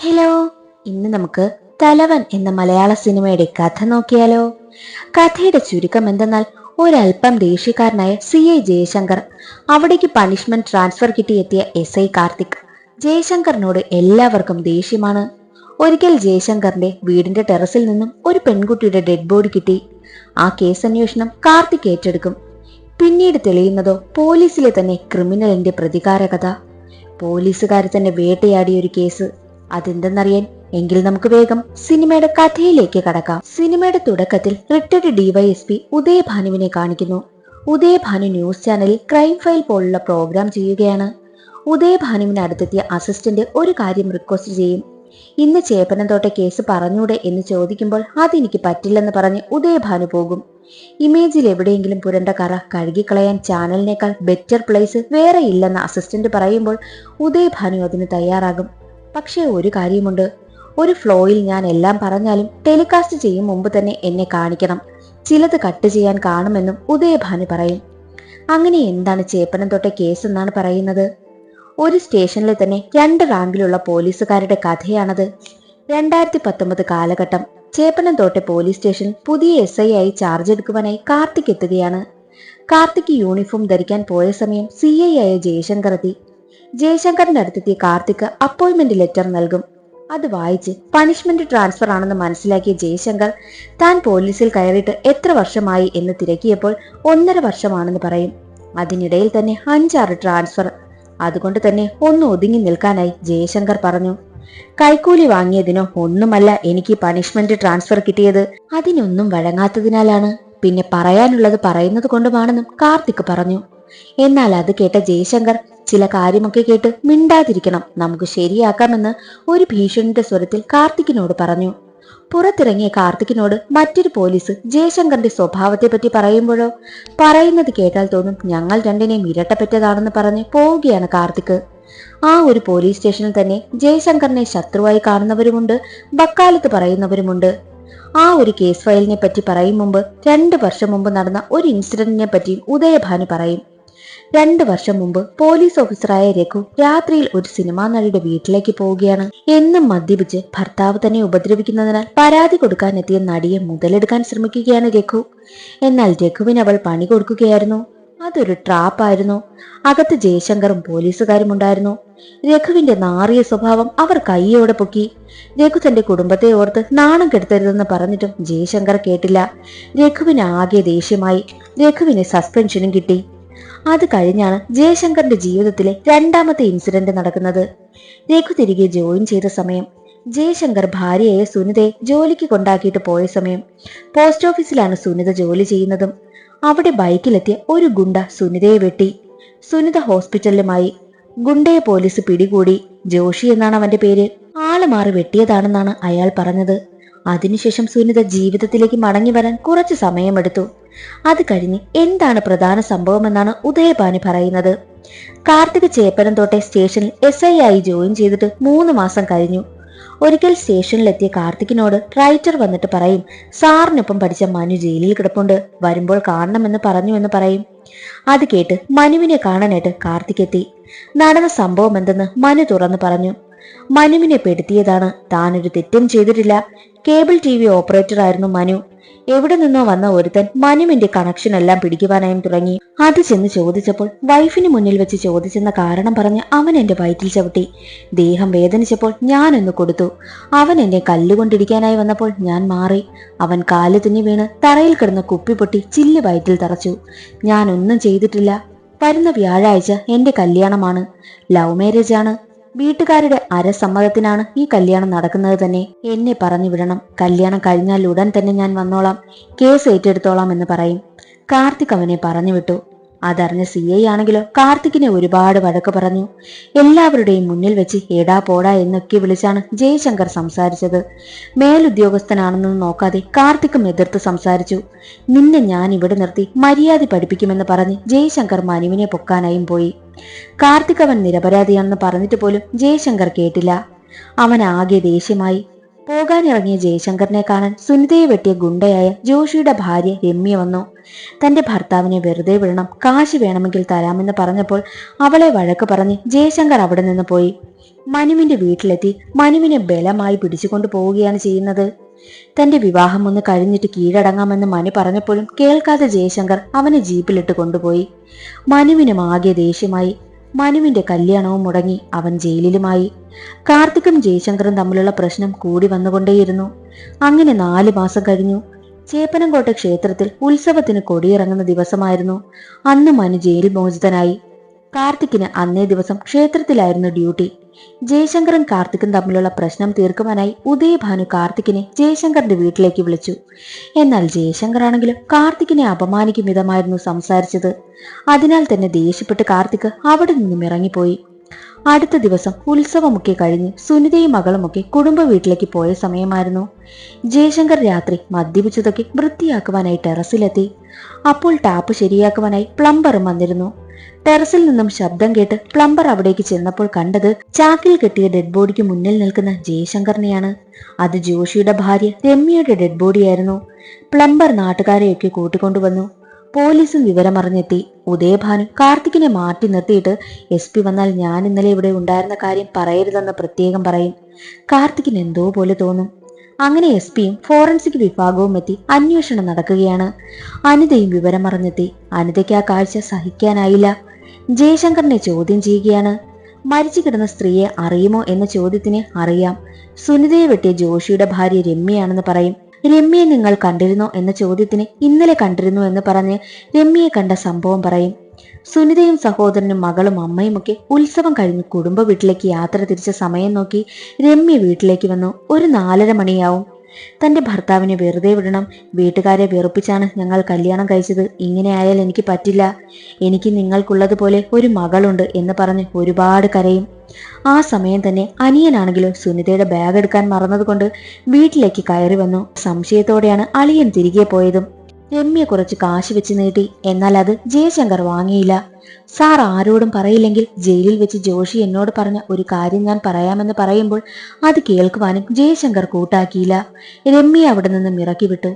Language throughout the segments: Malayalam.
ഹലോ ഇന്ന് നമുക്ക് തലവൻ എന്ന മലയാള സിനിമയുടെ കഥ നോക്കിയാലോ. കഥയുടെ ചുരുക്കം എന്തെന്നാൽ ഒരല്പം ദേഷ്യക്കാരനായ സി എ ജയശങ്കർ അവിടേക്ക് പണിഷ്മെന്റ് ട്രാൻസ്ഫർ കിട്ടിയെത്തിയ എസ് ഐ കാർത്തിക്. ജയശങ്കറിനോട് എല്ലാവർക്കും ദേഷ്യമാണ്. ഒരിക്കൽ ജയശങ്കറിന്റെ വീടിന്റെ ടെറസിൽ നിന്നും ഒരു പെൺകുട്ടിയുടെ ഡെഡ് ബോഡി കിട്ടി. ആ കേസ് അന്വേഷണം കാർത്തിക് ഏറ്റെടുക്കും. പിന്നീട് തെളിയുന്നതോ പോലീസിലെ തന്നെ ക്രിമിനലിന്റെ പ്രതികാര കഥ പോലീസുകാരെ തന്നെ വേട്ടയാടിയ ഒരു കേസ് അതെന്തെന്നറിയാൻ? എങ്കിൽ നമുക്ക് വേഗം സിനിമയുടെ കഥയിലേക്ക് കടക്കാം. സിനിമയുടെ തുടക്കത്തിൽ റിട്ടയർഡ് ഡിവൈഎസ്പി ഉദയഭാനുവിനെ കാണിക്കുന്നു. ഉദയഭാനു ന്യൂസ് ചാനലിൽ ക്രൈം ഫയൽ പോലുള്ള പ്രോഗ്രാം ചെയ്യുകയാണ്. ഉദയഭാനുവിന് അടുത്തെത്തിയ അസിസ്റ്റന്റ് ഒരു കാര്യം റിക്വസ്റ്റ് ചെയ്യും. ഇന്ന് ചേപ്പനന്തോട്ട കേസ് പറഞ്ഞൂടെ എന്ന് ചോദിക്കുമ്പോൾ അതെനിക്ക് പറ്റില്ലെന്ന് പറഞ്ഞ് ഉദയഭാനു പോകും. ഇമേജിൽ എവിടെയെങ്കിലും പുരണ്ട കറ കഴുകിക്കളയാൻ ചാനലിനേക്കാൾ ബെറ്റർ പ്ലേസ് വേറെ ഇല്ലെന്ന് അസിസ്റ്റന്റ് പറയുമ്പോൾ ഉദയഭാനു അതിന് തയ്യാറാകും. പക്ഷേ ഒരു കാര്യമുണ്ട്. ഒരു ഫ്ലോയിൽ ഞാൻ എല്ലാം പറഞ്ഞാലും ടെലികാസ്റ്റ് ചെയ്യും മുമ്പ് തന്നെ എന്നെ കാണിക്കണം. ചിലത് കട്ട് ചെയ്യാൻ കാണുമെന്നും ഉദയഭാനു പറയും. അങ്ങനെ എന്താണ് ചേപ്പനം തൊട്ട കേസ് എന്നാണ് പറയുന്നത്? ഒരു സ്റ്റേഷനിലെ തന്നെ രണ്ട് റാങ്കിലുള്ള പോലീസുകാരുടെ കഥയാണത്. രണ്ടായിരത്തി പത്തൊമ്പത് കാലഘട്ടം ചേപ്പനം തോട്ടെ പോലീസ് സ്റ്റേഷൻ പുതിയ എസ് ഐ ആയി ചാർജ് എടുക്കുവാനായി കാർത്തിക് എത്തുകയാണ്. കാർത്തിക് യൂണിഫോം ധരിക്കാൻ പോയ സമയം സി ഐ ആയ ജയശങ്കർ എത്തി. ജയശങ്കറിന്റെ അടുത്തെത്തിയ കാർത്തിക് അപ്പോയിന്റ്മെന്റ് ലെറ്റർ നൽകും. അത് വായിച്ച് പണിഷ്മെന്റ് ട്രാൻസ്ഫർ ആണെന്ന് മനസ്സിലാക്കിയ ജയശങ്കർ താൻ പോലീസിൽ കയറിയിട്ട് എത്ര വർഷമായി? എന്ന് തിരക്കിയപ്പോൾ ഒന്നര വർഷമാണെന്ന് പറയും. അതിനിടയിൽ തന്നെ അഞ്ചാറ് ട്രാൻസ്ഫർ അതുകൊണ്ട് തന്നെ ഒന്ന് ഒതുങ്ങി നിൽക്കാനായി ജയശങ്കർ പറഞ്ഞു. കൈക്കൂലി വാങ്ങിയതിനോ ഒന്നുമല്ല എനിക്ക് പണിഷ്മെന്റ് ട്രാൻസ്ഫർ കിട്ടിയത്. അതിനൊന്നും വഴങ്ങാത്തതിനാലാണ്. പിന്നെ പറയാനുള്ളത് പറയുന്നത് കൊണ്ടുമാണെന്നും കാർത്തിക് പറഞ്ഞു. എന്നാൽ അത് കേട്ട ജയശങ്കർ ചില കാര്യമൊക്കെ കേട്ട് മിണ്ടാതിരിക്കണം. നമുക്ക് ശരിയാക്കാമെന്ന് ഒരു ഭീഷണിന്റെ സ്വരത്തിൽ കാർത്തിക്കിനോട് പറഞ്ഞു. പുറത്തിറങ്ങിയ കാർത്തിക്കിനോട് മറ്റൊരു പോലീസ് ജയശങ്കറിന്റെ സ്വഭാവത്തെ പറ്റി പറയുമ്പോഴോ? പറയുന്നത് കേട്ടാൽ തോന്നും ഞങ്ങൾ രണ്ടിനെയും ഇരട്ടപ്പറ്റതാണെന്ന് പറഞ്ഞ് പോവുകയാണ് കാർത്തിക്. ആ ഒരു പോലീസ് സ്റ്റേഷനിൽ തന്നെ ജയശങ്കറിനെ ശത്രുവായി കാണുന്നവരുമുണ്ട് ബക്കാലത്ത് പറയുന്നവരുമുണ്ട്. ആ ഒരു കേസ് ഫയലിനെ പറ്റി പറയും മുമ്പ് രണ്ട് വർഷം മുമ്പ് നടന്ന ഒരു ഇൻസിഡന്റിനെ പറ്റിയും ഉദയഭാനു പറയും. രണ്ടു വർഷം മുമ്പ് പോലീസ് ഓഫീസറായ രഘു രാത്രിയിൽ ഒരു സിനിമാ നടിയുടെ വീട്ടിലേക്ക് പോവുകയാണ്. എന്നും മദ്യപിച്ച് ഭർത്താവ് തന്നെ ഉപദ്രവിക്കുന്നതിനാൽ പരാതി കൊടുക്കാനെത്തിയ നടിയെ മുതലെടുക്കാൻ ശ്രമിക്കുകയാണ് രഘു. എന്നാൽ രഘുവിന് അവൾ പണി കൊടുക്കുകയായിരുന്നു. അതൊരു ട്രാപ്പായിരുന്നു. അകത്ത് ജയശങ്കറും പോലീസുകാരും ഉണ്ടായിരുന്നു. രഘുവിന്റെ നാറിയ സ്വഭാവം അവർ കൈയോടെ പൊക്കി. രഘു തന്റെ കുടുംബത്തെ ഓർത്ത് നാണം കെടുത്തരുതെന്ന് പറഞ്ഞിട്ടും ജയശങ്കർ കേട്ടില്ല. രഘുവിന് ആകെ ദേഷ്യമായി. രഘുവിന് സസ്പെൻഷനും കിട്ടി. അത് കഴിഞ്ഞാണ് ജയശങ്കറിന്റെ ജീവിതത്തിലെ രണ്ടാമത്തെ ഇൻസിഡന്റ് നടക്കുന്നത്. രഘു തിരികെ ജോയിൻ ചെയ്ത സമയം ജയശങ്കർ ഭാര്യയായ സുനിതയെ ജോലിക്ക് കൊണ്ടാക്കിയിട്ട് പോയ സമയം. പോസ്റ്റ് ഓഫീസിലാണ് സുനിത ജോലി ചെയ്യുന്നതും അവിടെ ബൈക്കിലെത്തിയ ഒരു ഗുണ്ട സുനിതയെ വെട്ടി. സുനിത ഹോസ്പിറ്റലിലുമായി ഗുണ്ടയെ പോലീസ് പിടികൂടി. ജോഷി എന്നാണ് അവന്റെ പേര്. ആൾ മാറി വെട്ടിയതാണെന്നാണ് അയാൾ പറഞ്ഞത്. അതിനുശേഷം സുനിത ജീവിതത്തിലേക്ക് മടങ്ങി വരാൻ കുറച്ച് സമയമെടുത്തു. അത് കഴിഞ്ഞ് എന്താണ് പ്രധാന സംഭവമെന്നാണ് ഉദയപാനി പറയുന്നത്. കാർത്തിക് ചേപ്പനം തോട്ടെ സ്റ്റേഷനിൽ എസ് ഐ ആയി ജോയിൻ ചെയ്തിട്ട് മൂന്ന് മാസം കഴിഞ്ഞു. ഒരിക്കൽ സ്റ്റേഷനിലെത്തിയ കാർത്തിക്കിനോട് റൈറ്റർ വന്നിട്ട് പറയും സാറിനൊപ്പം പഠിച്ച മനു ജയിലിൽ കിടപ്പുണ്ട്. വരുമ്പോൾ കാണണമെന്ന് പറഞ്ഞു എന്ന് പറയും. അത് കേട്ട് മനുവിനെ കാണാനായിട്ട് കാർത്തിക് എത്തി നടന്ന സംഭവം എന്തെന്ന് മനു തുറന്നു പറഞ്ഞു. മനുവിനെ പെടുത്തിയതാണ്. താനൊരു തെറ്റും ചെയ്തിട്ടില്ല. കേബിൾ ടി വി ഓപ്പറേറ്റർ ആയിരുന്നു മനു. എവിടെ നിന്നോ വന്ന ഒരുത്തൻ മനുവിന്റെ കണക്ഷൻ എല്ലാം പിടിക്കുവാനായും തുടങ്ങി. അത് ചെന്ന് ചോദിച്ചപ്പോൾ വൈഫിന് മുന്നിൽ വെച്ച് ചോദിച്ചെന്ന കാരണം പറഞ്ഞ് അവൻ എന്റെ വയറ്റിൽ ചവിട്ടി. ദേഹം വേദനിച്ചപ്പോൾ ഞാൻ ഞാനൊന്ന് കൊടുത്തു. അവൻ എന്നെ കല്ലുകൊണ്ടിരിക്കാനായി വന്നപ്പോൾ ഞാൻ മാറി. അവൻ കാൽ തുന്നി വീണ് തറയിൽ കിടന്ന കുപ്പി പൊട്ടി ചില്ല് വയറ്റിൽ തറച്ചു. ഞാൻ ഒന്നും ചെയ്തിട്ടില്ല. വരുന്ന വ്യാഴാഴ്ച എന്റെ കല്യാണമാണ്. ലവ് മാരേജ് ആണ്. വീട്ടുകാരുടെ അരസമ്മതത്തിനാണ് ഈ കല്യാണം നടക്കുന്നത് തന്നെ. എന്നെ പറഞ്ഞു വിടണം. കല്യാണം കഴിഞ്ഞാൽ ഉടൻ തന്നെ ഞാൻ വന്നോളാം. കേസ് ഏറ്റെടുത്തോളാം എന്ന് പറയും. കാർത്തിക് അവനെ പറഞ്ഞു വിട്ടു. അതറിഞ്ഞ സി ഐ ആണെങ്കിലോ കാർത്തിക്കിനെ ഒരുപാട് വഴക്ക് പറഞ്ഞു. എല്ലാവരുടെയും മുന്നിൽ വെച്ച് എടാ പോടാ എന്നൊക്കെ വിളിച്ചാണ് ജയശങ്കർ സംസാരിച്ചത്. മേലുദ്യോഗസ്ഥനാണെന്ന് നോക്കാതെ കാർത്തിക്കും എതിർത്ത് സംസാരിച്ചു. നിന്നെ ഞാൻ ഇവിടെ നിർത്തി മര്യാദ പഠിപ്പിക്കുമെന്ന് പറഞ്ഞ് ജയശങ്കർ മനുവിനെ പൊക്കാനായും പോയി. കാർത്തിക് അവൻ നിരപരാധിയാണെന്ന് പറഞ്ഞിട്ട് പോലും ജയശങ്കർ കേട്ടില്ല. അവൻ ആകെ ദേഷ്യമായി പോകാനിറങ്ങിയ ജയശങ്കറിനെ കാണാൻ സുനിതയെ വെട്ടിയ ഗുണ്ടയായ ജോഷിയുടെ ഭാര്യ രമ്യ വന്നു. തന്റെ ഭർത്താവിനെ വെറുതെ വിടണം കാശ് വേണമെങ്കിൽ തരാമെന്ന് പറഞ്ഞപ്പോൾ അവളെ വഴക്ക് പറഞ്ഞ് ജയശങ്കർ അവിടെ നിന്ന് പോയി. മനുവിന്റെ വീട്ടിലെത്തി മനുവിനെ ബലമായി പിടിച്ചുകൊണ്ടു പോവുകയാണ് ചെയ്യുന്നത്. തന്റെ വിവാഹം ഒന്ന് കഴിഞ്ഞിട്ട് കീഴടങ്ങാമെന്ന് മനു പറഞ്ഞപ്പോഴും കേൾക്കാതെ ജയശങ്കർ അവനെ ജീപ്പിലിട്ട് കൊണ്ടുപോയി. മനുവിനും ആകെ ദേഷ്യമായി മനുവിന്റെ കല്യാണവും മുടങ്ങി അവൻ ജയിലിലുമായി. കാർത്തിക്കും ജയശങ്കറും തമ്മിലുള്ള പ്രശ്നം കൂടി വന്നുകൊണ്ടേയിരുന്നു. അങ്ങനെ നാല് മാസം കഴിഞ്ഞു. ചേപ്പനംകോട്ട ക്ഷേത്രത്തിൽ ഉത്സവത്തിന് കൊടിയിറങ്ങുന്ന ദിവസമായിരുന്നു. അന്ന് മനു ജയിൽ മോചിതനായി. കാർത്തിക്കിന് അന്നേ ദിവസം ക്ഷേത്രത്തിലായിരുന്നു ഡ്യൂട്ടി. ജയശങ്കറും കാർത്തിക്കും തമ്മിലുള്ള പ്രശ്നം തീർക്കുവാനായി ഉദയഭാനു കാർത്തിക്കിനെ ജയശങ്കറിന്റെ വീട്ടിലേക്ക് വിളിച്ചു. എന്നാൽ ജയശങ്കർ ആണെങ്കിലും കാർത്തിക്കിനെ അപമാനിക്കും വിധമായിരുന്നു സംസാരിച്ചത്. അതിനാൽ തന്നെ ദേഷ്യപ്പെട്ട് കാർത്തിക് അവിടെ നിന്നും ഇറങ്ങിപ്പോയി. അടുത്ത ദിവസം ഉത്സവമൊക്കെ കഴിഞ്ഞ് സുനിതയും മകളുമൊക്കെ കുടുംബ വീട്ടിലേക്ക് പോയ സമയമായിരുന്നു. ജയശങ്കർ രാത്രി മദ്യപിച്ചതൊക്കെ വൃത്തിയാക്കുവാനായി ടെറസിലെത്തി. അപ്പോൾ ടാപ്പ് ശരിയാക്കുവാനായി പ്ലംബറും വന്നിരുന്നു. ടെറസിൽ നിന്നും ശബ്ദം കേട്ട് പ്ലംബർ അവിടേക്ക് ചെന്നപ്പോൾ കണ്ടത് ചാക്കിൽ കെട്ടിയ ഡെഡ് ബോഡിക്ക് മുന്നിൽ നിൽക്കുന്ന ജയശങ്കറിനെയാണ്. അത് ജോഷിയുടെ ഭാര്യ രമ്യയുടെ ഡെഡ് ബോഡിയായിരുന്നു പ്ലംബർ നാട്ടുകാരെയൊക്കെ കൂട്ടിക്കൊണ്ടുവന്നു. പോലീസും വിവരമറിഞ്ഞെത്തി. ഉദയഭാനു കാർത്തിക്കിനെ മാറ്റി നിർത്തിയിട്ട് എസ് പി വന്നാൽ ഞാൻ ഇന്നലെ ഇവിടെ ഉണ്ടായിരുന്ന കാര്യം പറയരുതെന്ന് പ്രത്യേകം പറയും. കാർത്തിക്കിന് എന്തോ പോലെ തോന്നും. അങ്ങനെ എസ് പിയും ഫോറൻസിക് വിഭാഗവും എത്തി അന്വേഷണം നടക്കുകയാണ്. അനിതയും വിവരമറിഞ്ഞെത്തി അനിതയ്ക്ക് ആ കാഴ്ച സഹിക്കാനായില്ല. ജയശങ്കറിനെ ചോദ്യം ചെയ്യുകയാണ്. മരിച്ചു കിടന്ന സ്ത്രീയെ അറിയുമോ എന്ന ചോദ്യത്തിന് അറിയാം. സുനിതയെ വെട്ടിയ ജോഷിയുടെ ഭാര്യ രമ്യയാണെന്ന് പറയും. രമ്യയെ നിങ്ങൾ കണ്ടിരുന്നോ എന്ന ചോദ്യത്തിന് ഇന്നലെ കണ്ടിരുന്നു എന്ന് പറഞ്ഞ് രമ്യയെ കണ്ട സംഭവം പറയും. സുനിതയും സഹോദരനും മകളും അമ്മയുമൊക്കെ ഉത്സവം കഴിഞ്ഞ് കുടുംബ വീട്ടിലേക്ക് യാത്ര തിരിച്ച സമയം നോക്കി രമ്യ വീട്ടിലേക്ക് വന്നു. ഒരു നാലര മണിയാവും. തന്റെ ഭർത്താവിനെ വെറുതെ വിടണം. വീട്ടുകാരെ വെറുപ്പിച്ചാണ് ഞങ്ങൾ കല്യാണം കഴിച്ചത്. ഇങ്ങനെ ആയാൽ എനിക്ക് പറ്റില്ല. എനിക്ക് നിങ്ങൾക്കുള്ളതുപോലെ ഒരു മകളുണ്ട് എന്ന് പറഞ്ഞ് ഒരുപാട് കരയും. ആ സമയം തന്നെ അനിയനാണെങ്കിലും സുനിതയുടെ ബാഗ് എടുക്കാൻ മറന്നതുകൊണ്ട് വീട്ടിലേക്ക് കയറി വന്നു. സംശയത്തോടെയാണ് അളിയൻ തിരികെ പോയതും. രമ്യ കുറച്ച് കാശ് വെച്ച് നീട്ടി. എന്നാൽ അത് ജയശങ്കർ വാങ്ങിയില്ല. സാർ ആരോടും പറയില്ലെങ്കിൽ ജയിലിൽ വെച്ച് ജോഷി എന്നോട് പറഞ്ഞ ഒരു കാര്യം ഞാൻ പറയാമെന്ന് പറയുമ്പോൾ അത് കേൾക്കുവാനും ജയശങ്കർ കൂട്ടാക്കിയില്ല. രമ്യ അവിടെ നിന്നും ഇറക്കി വിട്ടു.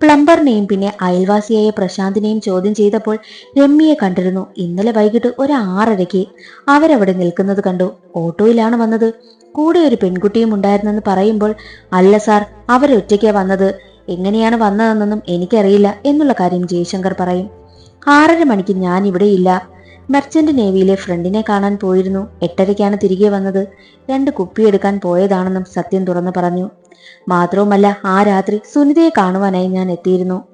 പ്ലംബറിനെയും പിന്നെ അയൽവാസിയായ പ്രശാന്തിനെയും ചോദ്യം ചെയ്തപ്പോൾ രമ്യയെ കണ്ടിരുന്നു ഇന്നലെ വൈകിട്ട് ഒരു ആറരയ്ക്ക്. അവരവിടെ നിൽക്കുന്നത് കണ്ടു. ഓട്ടോയിലാണ് വന്നത്. കൂടെ ഒരു പെൺകുട്ടിയും ഉണ്ടായിരുന്നെന്ന് പറയുമ്പോൾ അല്ല സാർ അവരൊറ്റയ്ക്കാ വന്നത്. എങ്ങനെയാണ് വന്നതെന്നൊന്നും എനിക്കറിയില്ല എന്നുള്ള കാര്യം ജയശങ്കർ പറയും. ആറര മണിക്ക് ഞാൻ ഇവിടെയില്ല. മെർച്ചന്റ് നേവിയിലെ ഫ്രണ്ടിനെ കാണാൻ പോയിരുന്നു. എട്ടരയ്ക്കാണ് തിരികെ വന്നത്. രണ്ട് കുപ്പി എടുക്കാൻ പോയതാണെന്നും സത്യം തുറന്നു പറഞ്ഞു. മാത്രവുമല്ല ആ രാത്രി സുനിതയെ കാണുവാനായി ഞാൻ എത്തിയിരുന്നു.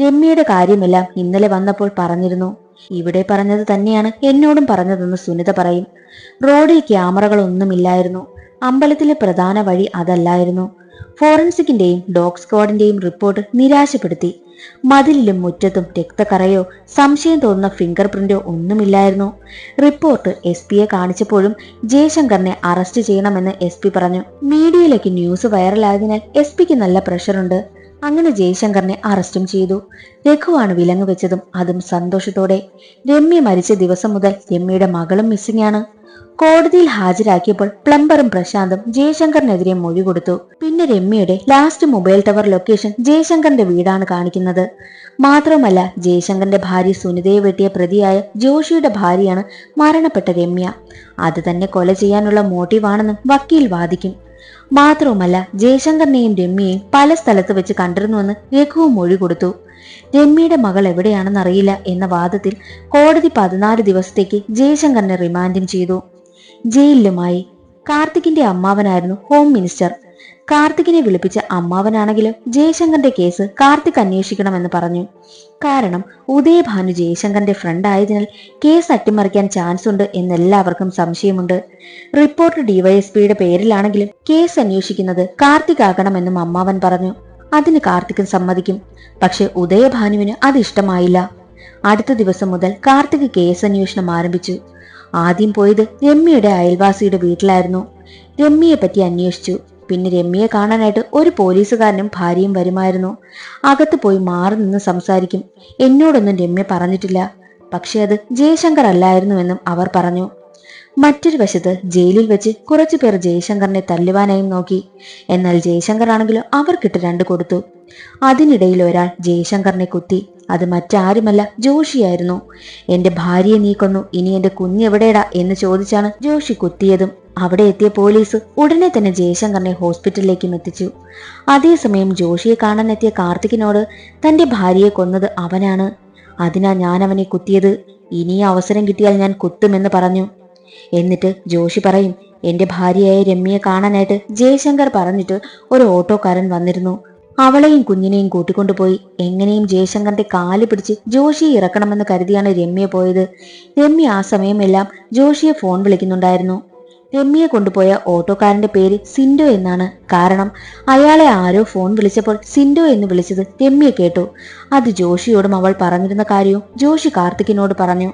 രമ്യയുടെ കാര്യമെല്ലാം ഇന്നലെ വന്നപ്പോൾ പറഞ്ഞിരുന്നു. ഇവിടെ പറഞ്ഞത് തന്നെയാണ് എന്നോടും പറഞ്ഞതെന്ന് സുനിത പറയും. റോഡിൽ ക്യാമറകളൊന്നുമില്ലായിരുന്നു. അമ്പലത്തിലെ പ്രധാന വഴി അതല്ലായിരുന്നു. ഫോറൻസിക്കിന്റെയും ഡോഗ് സ്ക്വാഡിന്റെയും റിപ്പോർട്ട് നിരാശപ്പെടുത്തി. മതിലിലും മുറ്റത്തും രക്തക്കറയോ സംശയം തോന്നുന്ന ഫിംഗർ പ്രിന്റോ ഒന്നുമില്ലായിരുന്നു. റിപ്പോർട്ട് എസ് പിയെ കാണിച്ചപ്പോഴും ജയശങ്കറിനെ അറസ്റ്റ് ചെയ്യണമെന്ന് എസ് പറഞ്ഞു. മീഡിയയിലേക്ക് ന്യൂസ് വൈറലായതിനാൽ എസ് പിക്ക് നല്ല പ്രഷറുണ്ട്. അങ്ങനെ ജയശങ്കറിനെ അറസ്റ്റും ചെയ്തു. രഘുവാണ് വിലങ്ങ് വെച്ചതും അതും സന്തോഷത്തോടെ. രമ്യ മരിച്ച ദിവസം മുതൽ രമ്യയുടെ മകളും മിസ്സിംഗ് ആണ്. കോടതിയിൽ ഹാജരാക്കിയപ്പോൾ പ്ലംബറും പ്രശാന്തും ജയശങ്കറിനെതിരെ മൊഴി കൊടുത്തു. പിന്നെ രമ്യയുടെ ലാസ്റ്റ് മൊബൈൽ ടവർ ലൊക്കേഷൻ ജയശങ്കറിന്റെ വീടാണ് കാണിക്കുന്നത്. മാത്രമല്ല ജയശങ്കറിന്റെ ഭാര്യ സുനിതയെ വെട്ടിയ പ്രതിയായ ജോഷിയുടെ ഭാര്യയാണ് മരണപ്പെട്ട രമ്യ. അത് തന്നെ കൊല ചെയ്യാനുള്ള മോട്ടീവാണെന്നും വക്കീൽ വാദിക്കും. മാത്രവുമല്ല ജയശങ്കറിനെയും രമ്യയെയും പല സ്ഥലത്ത് വെച്ച് കണ്ടിരുന്നുവെന്ന് രഘുവും മൊഴി കൊടുത്തു. രമ്യയുടെ മകൾ എവിടെയാണെന്നറിയില്ല എന്ന വാദത്തിൽ കോടതി പതിനാല് ദിവസത്തേക്ക് ജയശങ്കറിനെ റിമാൻഡും ചെയ്തു. ജയിലിലുമായി കാർത്തികിന്റെ അമ്മാവനായിരുന്നു ഹോം മിനിസ്റ്റർ. കാർത്തികിനെ വിളിപ്പിച്ച അമ്മാവനാണെങ്കിലും ജയശങ്കറിന്റെ കേസ് കാർത്തിക് അന്വേഷിക്കണമെന്ന് പറഞ്ഞു. കാരണം ഉദയഭാനു ജയശങ്കറിന്റെ ഫ്രണ്ട് ആയതിനാൽ കേസ് അട്ടിമറിക്കാൻ ചാൻസ് ഉണ്ട് എന്നെല്ലാവർക്കും സംശയമുണ്ട്. റിപ്പോർട്ട് ഡിവൈഎസ്പിയുടെ പേരിലാണെങ്കിലും കേസ് അന്വേഷിക്കുന്നത് കാർത്തിക് ആകണമെന്നും അമ്മാവൻ പറഞ്ഞു. അതിന് കാർത്തികൻ സമ്മതിക്കും. പക്ഷെ ഉദയഭാനുവിന് അത് ഇഷ്ടമായില്ല. അടുത്ത ദിവസം മുതൽ കാർത്തിക് കേസ് അന്വേഷണം ആരംഭിച്ചു. ആദ്യം പോയത് രമ്യയുടെ അയൽവാസിയുടെ വീട്ടിലായിരുന്നു. രമ്യയെ പറ്റി അന്വേഷിച്ചു. പിന്നെ രമ്യയെ കാണാനായിട്ട് ഒരു പോലീസുകാരനും ഭാര്യയും വരുമായിരുന്നു. അകത്ത് പോയി മാറി നിന്ന് സംസാരിക്കും. എന്നോടൊന്നും രമ്യ പറഞ്ഞിട്ടില്ല. പക്ഷെ അത് ജയശങ്കർ അല്ലായിരുന്നുവെന്നും അവർ പറഞ്ഞു. മറ്റൊരു വശത്ത് ജയിലിൽ വെച്ച് കുറച്ചു പേർ ജയശങ്കറിനെ തല്ലുവാനായും നോക്കി. എന്നാൽ ജയശങ്കർ ആണെങ്കിലോ അവർക്കിട്ട് രണ്ട് കൊടുത്തു. അതിനിടയിൽ ഒരാൾ ജയശങ്കറിനെ കുത്തി. അത് മറ്റാരുമല്ല ജോഷിയായിരുന്നു. എന്റെ ഭാര്യയെ നീ കൊന്നു. ഇനി എന്റെ കുഞ്ഞെവിടെയടാ എന്ന് ചോദിച്ചാണ് ജോഷി കുത്തിയതും. അവിടെ എത്തിയ പോലീസ് ഉടനെ തന്നെ ജയശങ്കറിനെ ഹോസ്പിറ്റലിലേക്കും എത്തിച്ചു. അതേസമയം ജോഷിയെ കാണാനെത്തിയ കാർത്തികിനോട് തന്റെ ഭാര്യയെ കൊന്നത് അവനാണ്. അതിനാ ഞാൻ അവനെ കുത്തിയത്. ഇനി അവസരം കിട്ടിയാൽ ഞാൻ കുത്തുമെന്ന് പറഞ്ഞു. എന്നിട്ട് ജോഷി പറയും എന്റെ ഭാര്യയായ രമ്യയെ കാണാനായിട്ട് ജയശങ്കർ പറഞ്ഞിട്ട് ഒരു ഓട്ടോക്കാരൻ വന്നിരുന്നു. അവളെയും കുഞ്ഞിനെയും കൂട്ടിക്കൊണ്ടുപോയി എങ്ങനെയും ജയശങ്കറിന്റെ കാൽ പിടിച്ച് ജോഷിയെ ഇറക്കണമെന്ന് കരുതിയാണ് രമ്യ പോയത്. രമ്യ ആ സമയമെല്ലാം ജോഷിയെ ഫോൺ വിളിക്കുന്നുണ്ടായിരുന്നു. രമ്യയെ കൊണ്ടുപോയ ഓട്ടോക്കാരന്റെ പേര് സിൻഡോ എന്നാണ്. കാരണം അയാളെ ആരോ ഫോൺ വിളിച്ചപ്പോൾ സിൻഡോ എന്ന് വിളിച്ചത് രമ്യ കേട്ടു. അത് ജോഷിയോടും അവൾ പറഞ്ഞിരുന്ന കാര്യവും ജോഷി കാർത്തിക്കിനോട് പറഞ്ഞു.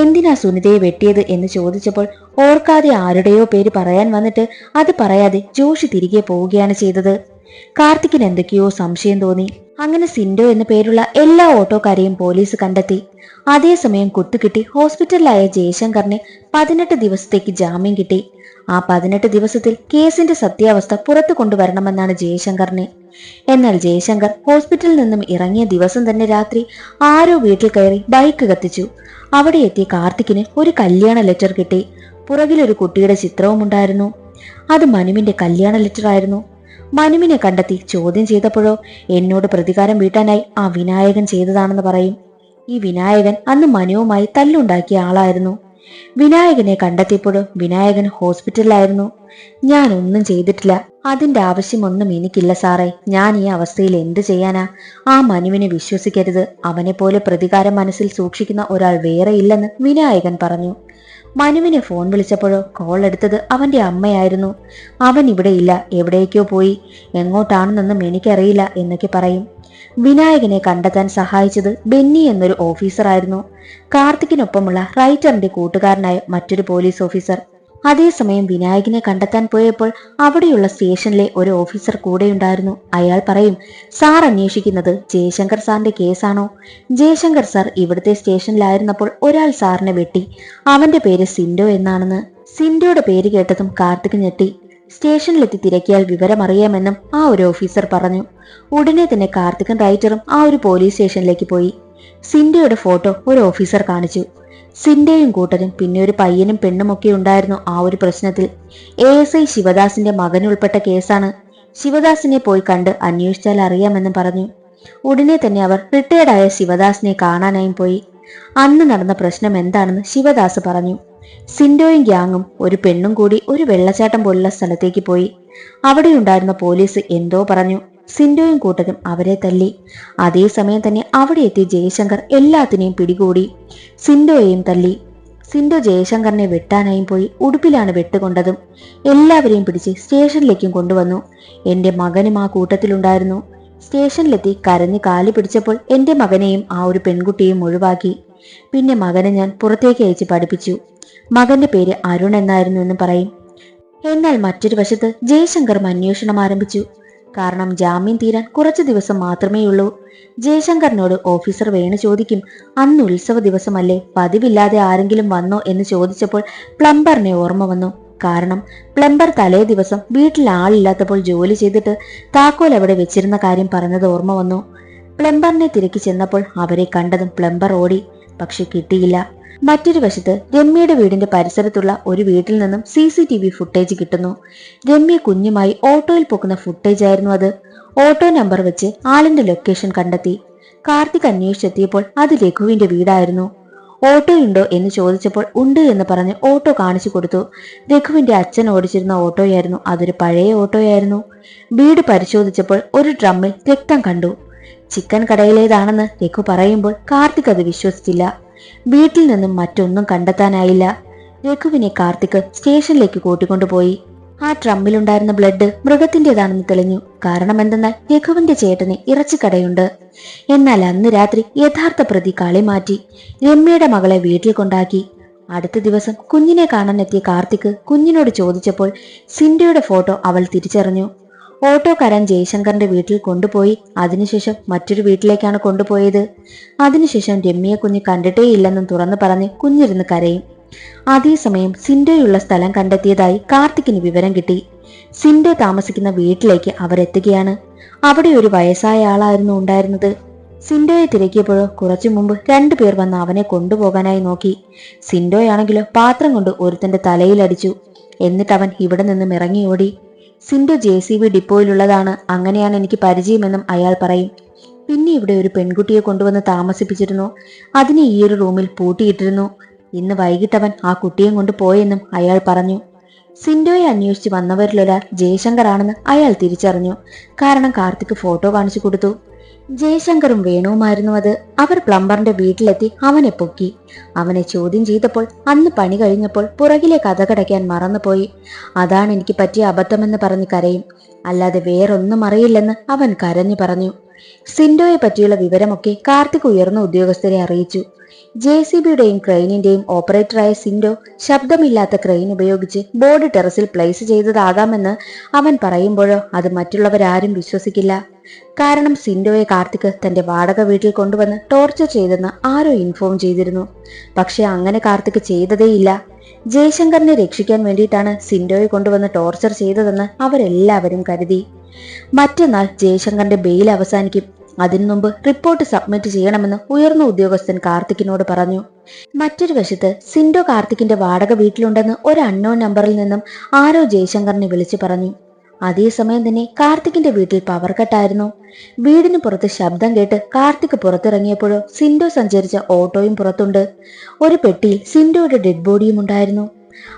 എന്തിനാ സുനിതയെ വെട്ടിയത് എന്ന് ചോദിച്ചപ്പോൾ ഓർക്കാതെ ആരുടെയോ പേര് പറയാൻ വന്നിട്ട് അത് പറയാതെ ജോഷി തിരികെ പോവുകയാണ് ചെയ്തത്. കാർത്തിക്കിന് എന്തൊക്കെയോ സംശയം തോന്നി. അങ്ങനെ സിൻഡോ എന്ന പേരുള്ള എല്ലാ ഓട്ടോക്കാരെയും പോലീസ് കണ്ടെത്തി. അതേസമയം കുത്തുകിട്ടി ഹോസ്പിറ്റലിലായ ജയശങ്കറിന് പതിനെട്ട് ദിവസത്തേക്ക് ജാമ്യം കിട്ടി. ആ പതിനെട്ട് ദിവസത്തിൽ കേസിന്റെ സത്യാവസ്ഥ പുറത്തു കൊണ്ടുവരണമെന്നാണ് ജയശങ്കറിന്. എന്നാൽ ജയശങ്കർ ഹോസ്പിറ്റലിൽ നിന്നും ഇറങ്ങിയ ദിവസം തന്നെ രാത്രി ആരോ വീട്ടിൽ കയറി ബൈക്ക് കത്തിച്ചു. അവിടെ എത്തിയ കാർത്തിക്കിന് ഒരു കല്യാണ ലെറ്റർ കിട്ടി. പുറകിലൊരു കുട്ടിയുടെ ചിത്രവും ഉണ്ടായിരുന്നു. അത് മനുവിന്റെ കല്യാണ ലെറ്റർ ആയിരുന്നു. മനുവിനെ കണ്ടെത്തി ചോദ്യം ചെയ്തപ്പോഴോ എന്നോട് പ്രതികാരം വീട്ടാനായി ആ വിനായകൻ ചെയ്തതാണെന്ന് പറയും. ഈ വിനായകൻ അന്ന് മനുവുമായി തല്ലുണ്ടാക്കിയ ആളായിരുന്നു. വിനായകനെ കണ്ടെത്തിയപ്പോഴോ വിനായകൻ ഹോസ്പിറ്റലിലായിരുന്നു ഞാൻ ഒന്നും ചെയ്തിട്ടില്ല. അതിന്റെ ആവശ്യമൊന്നും എനിക്കില്ല സാറേ. ഞാൻ ഈ അവസ്ഥയിൽ എന്ത് ചെയ്യാനാ? ആ മനുവിനെ വിശ്വസിക്കരുത്. അവനെ പോലെ പ്രതികാരം മനസ്സിൽ സൂക്ഷിക്കുന്ന ഒരാൾ വേറെ ഇല്ലെന്ന് വിനായകൻ പറഞ്ഞു. മനുവിനെ ഫോൺ വിളിച്ചപ്പോഴോ കോൾ എടുത്തത് അവന്റെ അമ്മയായിരുന്നു. അവൻ ഇവിടെ ഇല്ല. എവിടേക്കോ പോയി. എങ്ങോട്ടാണെന്നൊന്നും എനിക്കറിയില്ല എന്നൊക്കെ പറയും. വിനായകനെ കണ്ടെത്താൻ സഹായിച്ചത് ബെന്നി എന്നൊരു ഓഫീസറായിരുന്നു. കാർത്തിക്കിനൊപ്പമുള്ള റൈറ്ററിന്റെ കൂട്ടുകാരനായ മറ്റൊരു പോലീസ് ഓഫീസർ. അതേസമയം വിനായകനെ കണ്ടെത്താൻ പോയപ്പോൾ അവിടെയുള്ള സ്റ്റേഷനിലെ ഒരു ഓഫീസർ കൂടെയുണ്ടായിരുന്നു. അയാൾ പറയും സാർ അന്വേഷിക്കുന്നത് ജയശങ്കർ സാറിന്റെ കേസാണോ? ജയശങ്കർ സാർ ഇവിടുത്തെ സ്റ്റേഷനിലായിരുന്നപ്പോൾ ഒരാൾ സാറിനെ വെട്ടി. അവന്റെ പേര് സിൻഡോ എന്നാണെന്ന് സിൻഡോയുടെ പേര് കേട്ടതും കാർത്തിക് ഞെട്ടി. സ്റ്റേഷനിലെത്തി തിരക്കിയാൽ വിവരമറിയാമെന്നും ആ ഒരു ഓഫീസർ പറഞ്ഞു. ഉടനെ തന്നെ കാർത്തികൻ റൈറ്ററും ആ ഒരു പോലീസ് സ്റ്റേഷനിലേക്ക് പോയി. സിൻഡയുടെ ഫോട്ടോ ഒരു ഓഫീസർ കാണിച്ചു. സിൻഡയും കൂട്ടരും പിന്നെ ഒരു പയ്യനും പെണ്ണുമൊക്കെ ഉണ്ടായിരുന്നു ആ ഒരു പ്രശ്നത്തിൽ. എ എസ് ഐ ശിവദാസിന്റെ മകനുൾപ്പെട്ട കേസാണ് ശിവദാസിനെ പോയി കണ്ട് അന്വേഷിച്ചാൽ അറിയാമെന്ന് പറഞ്ഞു. ഉടനെ തന്നെ അവർ റിട്ടയർഡായ ശിവദാസിനെ കാണാനായും പോയി. അന്ന് നടന്ന പ്രശ്നം എന്താണെന്ന് ശിവദാസ് പറഞ്ഞു. സിൻഡോയും ഗ്യാങ്ങും ഒരു പെണ്ണും കൂടി ഒരു വെള്ളച്ചാട്ടം പോലുള്ള സ്ഥലത്തേക്ക് പോയി. അവിടെയുണ്ടായിരുന്ന പോലീസ് എന്തോ പറഞ്ഞു. സിൻഡോയും കൂട്ടരും അവരെ തല്ലി. അതേസമയം തന്നെ അവിടെ എത്തിയ ജയശങ്കർ എല്ലാത്തിനെയും പിടികൂടി. സിൻഡോയെയും തല്ലി. സിൻഡോ ജയശങ്കറിനെ വെട്ടാനായും പോയി ഉടുപ്പിലാണ് വെട്ടുകൊണ്ടതും. എല്ലാവരെയും പിടിച്ച് സ്റ്റേഷനിലേക്കും കൊണ്ടുവന്നു. എന്റെ മകനും ആ കൂട്ടത്തിലുണ്ടായിരുന്നു. സ്റ്റേഷനിലെത്തി കരഞ്ഞ് കാലി പിടിച്ചപ്പോൾ എന്റെ മകനെയും ആ ഒരു പെൺകുട്ടിയെയും ഒഴിവാക്കി. പിന്നെ മകനെ ഞാൻ പുറത്തേക്ക് അയച്ച് പഠിപ്പിച്ചു. മകന്റെ പേര് അരുൺ എന്നായിരുന്നു എന്ന് പറയും. എന്നാൽ മറ്റൊരു വശത്ത് ജയശങ്കറും അന്വേഷണം ആരംഭിച്ചു. കാരണം ജാമ്യം തീരാൻ കുറച്ചു ദിവസം മാത്രമേ ഉള്ളൂ ജയശങ്കറിനോട് ഓഫീസർ വേണു ചോദിക്കും അന്ന് ഉത്സവ ദിവസമല്ലേ? പതിവില്ലാതെ ആരെങ്കിലും വന്നോ? എന്ന് ചോദിച്ചപ്പോൾ പ്ലംബറിനെ ഓർമ്മ വന്നു. കാരണം പ്ലംബർ തലേ ദിവസം വീട്ടിൽ ആളില്ലാത്തപ്പോൾ ജോലി ചെയ്തിട്ട് താക്കോൽ അവിടെ വെച്ചിരുന്ന കാര്യം പറഞ്ഞത് ഓർമ്മ വന്നു. പ്ലംബറിനെ തിരക്കി ചെന്നപ്പോൾ അവരെ കണ്ടതും പ്ലംബർ ഓടി. പക്ഷെ കിട്ടിയില്ല. മറ്റൊരു വശത്ത് രമ്യയുടെ വീടിന്റെ പരിസരത്തുള്ള ഒരു വീട്ടിൽ നിന്നും C C T V footage കിട്ടുന്നു. രമ്യ കുഞ്ഞുമായി ഓട്ടോയിൽ പോകുന്ന ഫുട്ടേജ് ആയിരുന്നു അത്. ഓട്ടോ നമ്പർ വെച്ച് ആളിന്റെ ലൊക്കേഷൻ കണ്ടെത്തി. കാർത്തിക് അന്വേഷിച്ചെത്തിയപ്പോൾ അത് രഘുവിന്റെ വീടായിരുന്നു. ഓട്ടോ ഉണ്ടോ എന്ന് ചോദിച്ചപ്പോൾ ഉണ്ട് എന്ന് പറഞ്ഞ് ഓട്ടോ കാണിച്ചു കൊടുത്തു. രഘുവിന്റെ അച്ഛൻ ഓടിച്ചിരുന്ന ഓട്ടോയായിരുന്നു അതൊരു പഴയ ഓട്ടോയായിരുന്നു. വീട് പരിശോധിച്ചപ്പോൾ ഒരു ഡ്രമ്മിൽ രക്തം കണ്ടു. ചിക്കൻ കടയിലേതാണെന്ന് രഘു പറയുമ്പോൾ കാർത്തിക് അത് വിശ്വസിച്ചില്ല. വീട്ടിൽ നിന്നും മറ്റൊന്നും കണ്ടെത്താനായില്ല. രഘുവിനെ കാർത്തിക് സ്റ്റേഷനിലേക്ക് കൂട്ടിക്കൊണ്ടുപോയി. ആ ട്രമ്മിലുണ്ടായിരുന്ന ബ്ലഡ് മൃഗത്തിന്റേതാണെന്ന് തെളിഞ്ഞു. കാരണം എന്തെന്നാൽ രഘുവിന്റെ ചേട്ടന് ഇറച്ചിക്കടയുണ്ട് എന്നാൽ അന്ന് രാത്രി യഥാർത്ഥ പ്രതി കളി മാറ്റി. രമ്യയുടെ മകളെ വീട്ടിൽ കൊണ്ടാക്കി. അടുത്ത ദിവസം കുഞ്ഞിനെ കാണാനെത്തിയ കാർത്തിക് കുഞ്ഞിനോട് ചോദിച്ചപ്പോൾ സിൻഡയുടെ ഫോട്ടോ അവൾ തിരിച്ചറിഞ്ഞു. ഓട്ടോക്കാരൻ ജയശങ്കറിന്റെ വീട്ടിൽ കൊണ്ടുപോയി. അതിനുശേഷം മറ്റൊരു വീട്ടിലേക്കാണ് കൊണ്ടുപോയത്. അതിനുശേഷം രമ്യയെ കുഞ്ഞ് കണ്ടിട്ടേ ഇല്ലെന്നും തുറന്നു പറഞ്ഞ് കുഞ്ഞിരുന്ന് കരയും. അതേസമയം സിൻഡോയുള്ള സ്ഥലം കണ്ടെത്തിയതായി കാർത്തിക്കിന് വിവരം കിട്ടി. സിൻഡോ താമസിക്കുന്ന വീട്ടിലേക്ക് അവരെത്തുകയാണ്. അവിടെ ഒരു വയസ്സായ ആളായിരുന്നു ഉണ്ടായിരുന്നത്. സിൻഡോയെ തിരക്കിയപ്പോഴോ കുറച്ചു മുമ്പ് രണ്ടുപേർ വന്ന് അവനെ കൊണ്ടുപോകാനായി നോക്കി. സിൻഡോയാണെങ്കിലോ പാത്രം കൊണ്ട് ഒരുത്തന്റെ തലയിലടിച്ചു എന്നിട്ട് അവൻ ഇവിടെ നിന്നും ഇറങ്ങി സിൻഡോ ജെ സി ബി ഡിപ്പോയിലുള്ളതാണ്. അങ്ങനെയാണ് എനിക്ക് പരിചയമെന്നും അയാൾ പറയും. പിന്നെ ഇവിടെ ഒരു പെൺകുട്ടിയെ കൊണ്ടുവന്ന് താമസിപ്പിച്ചിരുന്നു. അതിനെ ഈ ഒരു റൂമിൽ പൂട്ടിയിട്ടിരുന്നു. ഇന്ന് വൈകിട്ടവൻ ആ കുട്ടിയും കൊണ്ട് പോയെന്നും അയാൾ പറഞ്ഞു. സിൻഡോയെ അന്വേഷിച്ച് വന്നവരിലൊരാൾ ജയശങ്കർ ആണെന്ന് അയാൾ തിരിച്ചറിഞ്ഞു. കാരണം കാർത്തിക് ഫോട്ടോ കാണിച്ചു കൊടുത്തു. ജയശങ്കറും വേണുവുമായിരുന്നു അത്. അവർ പ്ലംബറിന്റെ വീട്ടിലെത്തി അവനെ പൊക്കി. അവനെ ചോദ്യം ചെയ്തപ്പോൾ അന്ന് പണി കഴിഞ്ഞപ്പോൾ പുറകിലെ കഥ കടയ്ക്കാൻ മറന്നുപോയി. അതാണ് എനിക്ക് പറ്റിയ അബദ്ധമെന്ന് പറഞ്ഞ് കരയും. അല്ലാതെ വേറൊന്നും അറിയില്ലെന്ന് അവൻ കരഞ്ഞു പറഞ്ഞു. സിൻഡോയെ പറ്റിയുള്ള വിവരമൊക്കെ കാർത്തിക് ഉയർന്ന ഉദ്യോഗസ്ഥരെ അറിയിച്ചു. ജെ സി ബിയുടെയും ക്രെയിനിന്റെയും ഓപ്പറേറ്ററായ സിൻഡോ ശബ്ദമില്ലാത്ത ക്രെയിൻ ഉപയോഗിച്ച് ബോർഡ് ടെറസിൽ പ്ലേസ് ചെയ്തതാകാമെന്ന് അവൻ പറയുമ്പോഴോ അത് മറ്റുള്ളവരാരും വിശ്വസിക്കില്ല. കാരണം സിൻഡോയെ കാർത്തിക് തന്റെ വാടക വീട്ടിൽ കൊണ്ടുവന്ന് ടോർച്ചർ ചെയ്തെന്ന് ആരോ ഇൻഫോം ചെയ്തിരുന്നു. പക്ഷെ അങ്ങനെ കാർത്തിക് ചെയ്തതേയില്ല. ജയശങ്കറിനെ രക്ഷിക്കാൻ വേണ്ടിയിട്ടാണ് സിൻഡോയെ കൊണ്ടുവന്ന് ടോർച്ചർ ചെയ്തതെന്ന് അവരെല്ലാവരും കരുതി. മറ്റന്നാൾ ജയശങ്കറിന്റെ ബെയിൽ അവസാനിക്കും. അതിനു മുമ്പ് റിപ്പോർട്ട് സബ്മിറ്റ് ചെയ്യണമെന്ന് ഉയർന്ന ഉദ്യോഗസ്ഥൻ കാർത്തിക്കിനോട് പറഞ്ഞു. മറ്റൊരു വശത്ത് സിൻഡോ കാർത്തിക്കിന്റെ വാടക വീട്ടിലുണ്ടെന്ന് ഒരു അൺനോൺ നമ്പറിൽ നിന്നും ആരോ ജയശങ്കറിനെ വിളിച്ചു പറഞ്ഞു. അതേസമയം തന്നെ കാർത്തിക്കിന്റെ വീട്ടിൽ പവർ കട്ടായിരുന്നു വീടിന് പുറത്ത് ശബ്ദം കേട്ട് കാർത്തിക് പുറത്തിറങ്ങിയപ്പോഴോ സിൻഡോ സഞ്ചരിച്ച ഓട്ടോയും പുറത്തുണ്ട്. ഒരു പെട്ടിയിൽ സിൻഡോയുടെ ഡെഡ് ബോഡിയും ഉണ്ടായിരുന്നു.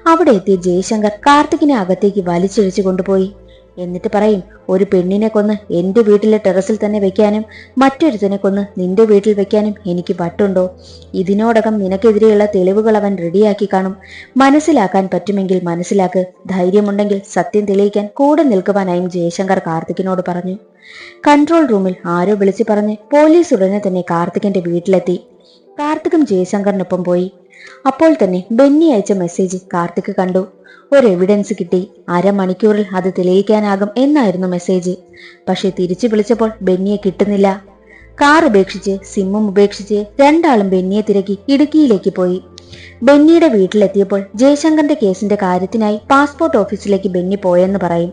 അവിടെ എത്തിയ ജയശങ്കർ കാർത്തിക്കിനെ അകത്തേക്ക് വലിച്ചിഴിച്ചു കൊണ്ടുപോയി. എന്നിട്ട് പറയും ഒരു പെണ്ണിനെ കൊന്ന് എന്റെ വീട്ടിലെ ടെറസിൽ തന്നെ വെക്കാനും മറ്റൊരുത്തനെ കൊന്ന് നിന്റെ വീട്ടിൽ വെക്കാനും എനിക്ക് പറ്റുണ്ടോ ഇതിനോടകം നിനക്കെതിരെയുള്ള തെളിവുകൾ അവൻ റെഡിയാക്കി കാണും. മനസ്സിലാക്കാൻ പറ്റുമെങ്കിൽ മനസ്സിലാക്ക്. ധൈര്യമുണ്ടെങ്കിൽ സത്യം തെളിയിക്കാൻ കൂടെ നിൽക്കുവാനായും ജയശങ്കർ കാർത്തിക്കിനോട് പറഞ്ഞു. കൺട്രോൾ റൂമിൽ ആരോ വിളിച്ചു പറഞ്ഞ് പോലീസ് ഉടനെ തന്നെ കാർത്തികന്റെ വീട്ടിലെത്തി. കാർത്തികും ജയശങ്കറിനൊപ്പം പോയി. അപ്പോൾ തന്നെ ബെന്നി അയച്ച മെസ്സേജ് കാർത്തിക് കണ്ടു. ഒരു എവിഡൻസ് കിട്ടി. അരമണിക്കൂറിൽ അത് തെളിയിക്കാനാകും എന്നായിരുന്നു മെസ്സേജ് പക്ഷെ തിരിച്ചു വിളിച്ചപ്പോൾ ബെന്നിയെ കിട്ടുന്നില്ല. കാർ ഉപേക്ഷിച്ച് സിമ്മും ഉപേക്ഷിച്ച് രണ്ടാളും ബെന്നിയെ തിരക്കി ഇടുക്കിയിലേക്ക് പോയി. ബെന്നിയുടെ വീട്ടിലെത്തിയപ്പോൾ ജയശങ്കറിന്റെ കേസിന്റെ കാര്യത്തിനായി പാസ്പോർട്ട് ഓഫീസിലേക്ക് ബെന്നി പോയെന്ന് പറയും.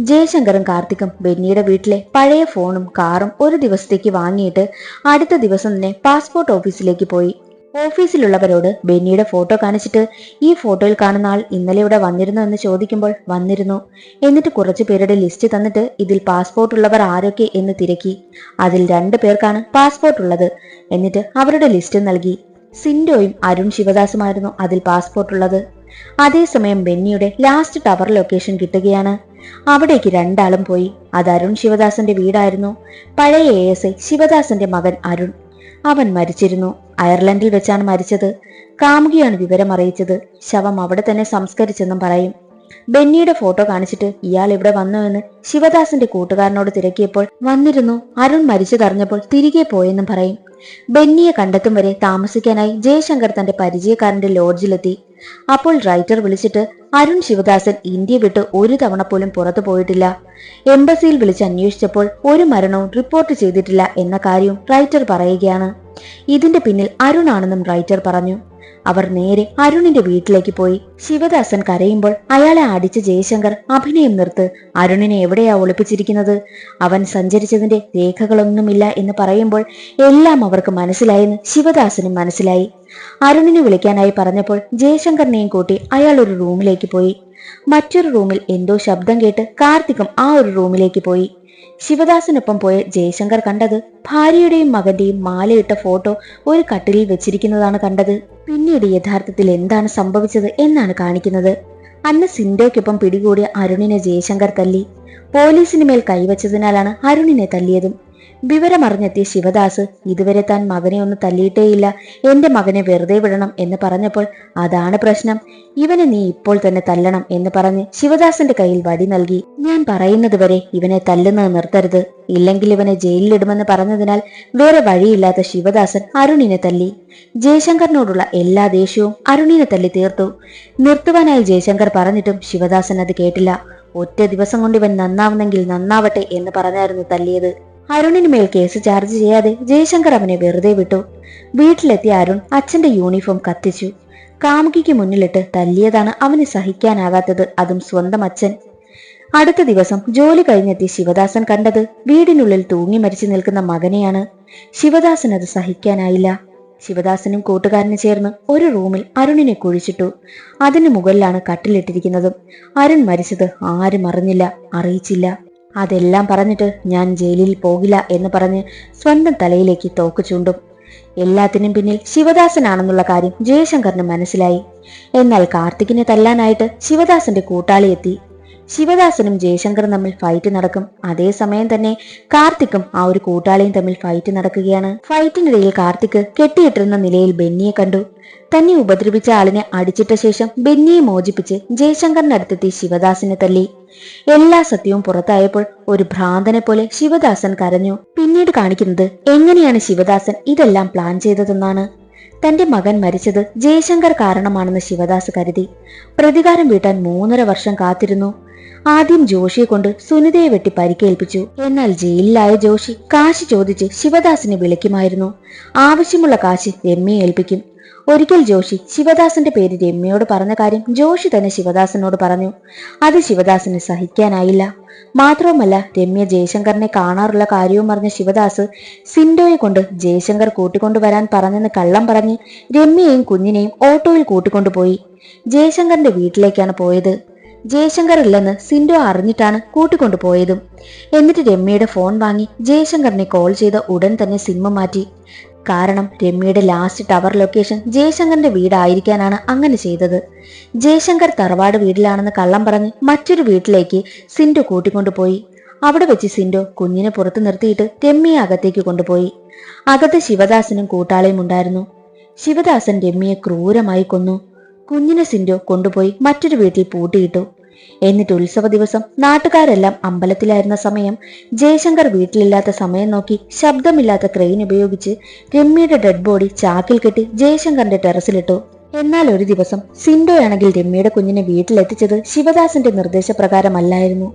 ജയശങ്കറും കാർത്തിക്കും ബെന്നിയുടെ വീട്ടിലെ പഴയ ഫോണും കാറും ഒരു ദിവസത്തേക്ക് വാങ്ങിയിട്ട് അടുത്ത ദിവസം തന്നെ പാസ്പോർട്ട് ഓഫീസിലേക്ക് പോയി. ഓഫീസിലുള്ളവരോട് ബെന്നിയുടെ ഫോട്ടോ കാണിച്ചിട്ട് ഈ ഫോട്ടോയിൽ കാണുന്ന ആൾ ഇന്നലെ ഇവിടെ വന്നിരുന്നു എന്ന് ചോദിക്കുമ്പോൾ വന്നിരുന്നു. എന്നിട്ട് കുറച്ചു പേരുടെ ലിസ്റ്റ് തന്നിട്ട് ഇതിൽ പാസ്പോർട്ട് ഉള്ളവർ ആരൊക്കെ എന്ന് തിരക്കി. അതിൽ രണ്ടു പേർക്കാണ് പാസ്പോർട്ട് ഉള്ളത്. എന്നിട്ട് അവരുടെ ലിസ്റ്റ് നൽകി. സിൻഡോയും അരുൺ ശിവദാസുമായിരുന്നു അതിൽ പാസ്പോർട്ട് ഉള്ളത്. അതേസമയം ബെന്നിയുടെ ലാസ്റ്റ് ടവർ ലൊക്കേഷൻ കിട്ടുകയാണ്. അവിടേക്ക് രണ്ടാളും പോയി. അത് അരുൺ ശിവദാസന്റെ വീടായിരുന്നു. പഴയ എ എസ് ഐ ശിവദാസന്റെ മകൻ അരുൺ. അവൻ മരിച്ചിരുന്നു. അയർലൻഡിൽ വെച്ചാണ് മരിച്ചത്. കാമുകിയാണ് വിവരം അറിയിച്ചത്. ശവം അവിടെ തന്നെ സംസ്കരിച്ചെന്നും പറയും. ബെന്നിയുടെ ഫോട്ടോ കാണിച്ചിട്ട് ഇയാൾ ഇവിടെ വന്നു എന്ന് ശിവദാസിന്റെ കൂട്ടുകാരനോട് തിരക്കിയപ്പോൾ വന്നിരുന്നു. അരുൺ മരിച്ചതറിഞ്ഞപ്പോൾ തിരികെ പോയെന്നും പറയും. ബെന്നിയെ കണ്ടെത്തും വരെ താമസിക്കാനായി ജയശങ്കർ തന്റെ പരിചയക്കാരന്റെ ലോഡ്ജിലെത്തി. അപ്പോൾ റൈറ്റർ വിളിച്ചിട്ട് അരുൺ ശിവദാസൻ ഇന്ത്യ വിട്ട് ഒരു തവണ പോലും പുറത്തു പോയിട്ടില്ല. എംബസിയിൽ വിളിച്ച് അന്വേഷിച്ചപ്പോൾ ഒരു മരണവും റിപ്പോർട്ട് ചെയ്തിട്ടില്ല എന്ന കാര്യവും റൈറ്റർ പറയുകയാണ്. ഇതിന്റെ പിന്നിൽ അരുണാണെന്നും റൈറ്റർ പറഞ്ഞു. അവർ നേരെ അരുണിന്റെ വീട്ടിലേക്ക് പോയി. ശിവദാസൻ കരയുമ്പോൾ അയാളെ അടിച്ച ജയശങ്കർ അഭിനയം നിർത്ത്. അരുണിനെ എവിടെയാ ഒളിപ്പിച്ചിരിക്കുന്നത്? അവൻ സഞ്ചരിച്ചതിന്റെ രേഖകളൊന്നുമില്ല എന്ന് പറയുമ്പോൾ എല്ലാം അവർക്ക് മനസ്സിലായെന്ന് ശിവദാസനും മനസ്സിലായി. അരുണിനെ വിളിക്കാനായി പറഞ്ഞപ്പോൾ ജയശങ്കറിനെയും കൂട്ടി അയാൾ ഒരു റൂമിലേക്ക് പോയി. മറ്റൊരു റൂമിൽ എന്തോ ശബ്ദം കേട്ട് കാർത്തികം ആ ഒരു റൂമിലേക്ക് പോയി. ശിവദാസനൊപ്പം പോയ ജയശങ്കർ കണ്ടത് ഭാര്യയുടെയും മകന്റെയും മാലയിട്ട ഫോട്ടോ ഒരു കട്ടിലിൽ വെച്ചിരിക്കുന്നതാണ് കണ്ടത്. പിന്നീട് യഥാർത്ഥത്തിൽ എന്താണ് സംഭവിച്ചത് എന്നാണ് കാണിക്കുന്നത്. അന്ന് സിൻഡോയ്ക്കൊപ്പം പിടികൂടിയ അരുണിനെ ജയശങ്കർ തല്ലി. പോലീസിന് മേൽ കൈവച്ചതിനാലാണ് അരുണിനെ തല്ലിയതും. വിവരമറിഞ്ഞെത്തിയ ശിവദാസ് ഇതുവരെ താൻ മകനെ ഒന്ന് തല്ലിയിട്ടേയില്ല. എന്റെ മകനെ വെറുതെ വിടണം എന്ന് പറഞ്ഞപ്പോൾ അതാണ് പ്രശ്നം. ഇവനെ നീ ഇപ്പോൾ തന്നെ തല്ലണം എന്ന് പറഞ്ഞ് ശിവദാസിന്റെ കയ്യിൽ വടി നൽകി. ഞാൻ പറയുന്നത് വരെ ഇവനെ തല്ലുന്നത് നിർത്തരുത്. ഇല്ലെങ്കിൽ ഇവനെ ജയിലിലിടുമെന്ന് പറഞ്ഞതിനാൽ വേറെ വഴിയില്ലാത്ത ശിവദാസൻ അരുണിനെ തല്ലി. ജയശങ്കറിനോടുള്ള എല്ലാ ദേഷ്യവും അരുണിനെ തല്ലി തീർത്തു. നിർത്തുവാനായി ജയശങ്കർ പറഞ്ഞിട്ടും ശിവദാസൻ അത് കേട്ടില്ല. ഒറ്റ ദിവസം കൊണ്ട് ഇവൻ നന്നാവുന്നെങ്കിൽ നന്നാവട്ടെ എന്ന് പറഞ്ഞായിരുന്നു തല്ലിയത്. അരുണിന് മേൽ കേസ് ചാർജ് ചെയ്യാതെ ജയശങ്കർ അവനെ വെറുതെ വിട്ടു. വീട്ടിലെത്തിയ അരുൺ അച്ഛന്റെ യൂണിഫോം കത്തിച്ചു. കാമുകിക്ക് മുന്നിലിട്ട് തല്ലിയതാണ് അവന് സഹിക്കാനാകാത്തത് അതും സ്വന്തം അച്ഛൻ. അടുത്ത ദിവസം ജോലി കഴിഞ്ഞെത്തി ശിവദാസൻ കണ്ടത് വീടിനുള്ളിൽ തൂങ്ങി മരിച്ചു നിൽക്കുന്ന മകനെയാണ്. ശിവദാസൻ അത് സഹിക്കാനായില്ല. ശിവദാസനും കൂട്ടുകാരനും ചേർന്ന് ഒരു റൂമിൽ അരുണിനെ കുഴിച്ചിട്ടു. അതിനു മുകളിലാണ് കട്ടിലിട്ടിരിക്കുന്നതും. അരുൺ മരിച്ചത് ആരും അറിഞ്ഞില്ല അറിയിച്ചില്ല. അതെല്ലാം പറഞ്ഞിട്ട് ഞാൻ ജയിലിൽ പോകില്ല എന്ന് പറഞ്ഞ് സ്വന്തം തലയിലേക്ക് തോക്ക് ചൂണ്ടും. എല്ലാത്തിനും പിന്നിൽ ശിവദാസനാണെന്നുള്ള കാര്യം ജയശങ്കറിന് മനസ്സിലായി. എന്നാൽ കാർത്തികിനെ തല്ലാനായിട്ട് ശിവദാസന്റെ കൂട്ടാളി എത്തി ശിവദാസനും ജയശങ്കറും തമ്മിൽ ഫൈറ്റ് നടക്കും. അതേസമയം തന്നെ കാർത്തിക്കും ആ ഒരു കൂട്ടാളിയും തമ്മിൽ ഫൈറ്റ് നടക്കുകയാണ്. ഫൈറ്റിനിടയിൽ കാർത്തിക് കെട്ടിയിട്ടിരുന്ന നിലയിൽ ബെന്നിയെ കണ്ടു. തന്നെ ഉപദ്രവിച്ച ആളിനെ അടിച്ചിട്ട ശേഷം ബെന്നിയെ മോചിപ്പിച്ച് ജയശങ്കറിന്റെ അടുത്തെത്തി ശിവദാസിനെ തല്ലി. എല്ലാ സത്യവും പുറത്തായപ്പോൾ ഒരു ഭ്രാന്തനെ പോലെ ശിവദാസൻ കരഞ്ഞു. പിന്നീട് കാണിക്കുന്നത് എങ്ങനെയാണ് ശിവദാസൻ ഇതെല്ലാം പ്ലാൻ ചെയ്തതെന്നാണ്. തന്റെ മകൻ മരിച്ചത് ജയശങ്കർ കാരണമാണെന്ന് ശിവദാസ് കരുതി. പ്രതികാരം വീട്ടാൻ മൂന്നര വർഷം കാത്തിരുന്നു. ആദ്യം ജോഷിയെ കൊണ്ട് സുനിതയെ വെട്ടി പരിക്കേൽപ്പിച്ചു. എന്നാൽ ജയിലിലായ ജോഷി കാശ് ചോദിച്ച് ശിവദാസിനെ വിളിക്കുമായിരുന്നു. ആവശ്യമുള്ള കാശ് രമ്യയെ ഏൽപ്പിക്കും. ഒരിക്കൽ ജോഷി ശിവദാസിന്റെ പേര് രമ്യയോട് പറഞ്ഞ കാര്യം ജോഷി തന്നെ ശിവദാസനോട് പറഞ്ഞു. അത് ശിവദാസിന് സഹിക്കാനായില്ല. മാത്രവുമല്ല രമ്യ ജയശങ്കറിനെ കാണാറുള്ള കാര്യവും പറഞ്ഞ ശിവദാസ് സിൻഡോയെ കൊണ്ട് ജയശങ്കർ കൂട്ടിക്കൊണ്ടുവരാൻ പറഞ്ഞെന്ന് കള്ളം പറഞ്ഞ് രമ്യയെയും കുഞ്ഞിനെയും ഓട്ടോയിൽ കൂട്ടിക്കൊണ്ടുപോയി. ജയശങ്കറിന്റെ വീട്ടിലേക്കാണ് പോയത്. ജയശങ്കർ ഇല്ലെന്ന് സിൻഡോ അറിഞ്ഞിട്ടാണ് കൂട്ടിക്കൊണ്ടുപോയതും. എന്നിട്ട് രമ്യയുടെ ഫോൺ വാങ്ങി ജയശങ്കറിനെ കോൾ ചെയ്ത ഉടൻ തന്നെ സിനിമ മാറ്റി. കാരണം രമ്യയുടെ ലാസ്റ്റ് ടവർ ലൊക്കേഷൻ ജയശങ്കറിന്റെ വീടായിരിക്കാനാണ് അങ്ങനെ ചെയ്തത്. ജയശങ്കർ തറവാട് വീട്ടിലാണെന്ന് കള്ളം പറഞ്ഞ് മറ്റൊരു വീട്ടിലേക്ക് സിൻഡോ കൂട്ടിക്കൊണ്ടുപോയി. അവിടെ വെച്ച് സിൻഡോ കുഞ്ഞിനെ പുറത്തു നിർത്തിയിട്ട് രമ്യയെ അകത്തേക്ക് കൊണ്ടുപോയി. അകത്ത് ശിവദാസനും കൂട്ടാളിയും ഉണ്ടായിരുന്നു. ശിവദാസൻ രമ്യയെ ക്രൂരമായി കൊന്നു. കുഞ്ഞിനെ സിൻഡോ കൊണ്ടുപോയി മറ്റൊരു വീട്ടിൽ പൂട്ടിയിട്ടു. എന്നിട്ട് ഉത്സവ ദിവസം നാട്ടുകാരെല്ലാം അമ്പലത്തിലായിരുന്ന സമയം ജയശങ്കർ വീട്ടിലില്ലാത്ത സമയം നോക്കി ശബ്ദമില്ലാത്ത ക്രെയിൻ ഉപയോഗിച്ച് രമ്യയുടെ ഡെഡ് ബോഡി ചാക്കിൽ കെട്ടി ജയശങ്കറിന്റെ ടെറസിലിട്ടു. എന്നാൽ ഒരു ദിവസം സിൻഡോയാണെങ്കിൽ രമ്യയുടെ കുഞ്ഞിനെ വീട്ടിലെത്തിച്ചത് ശിവദാസിന്റെ നിർദ്ദേശപ്രകാരമല്ലായിരുന്നു.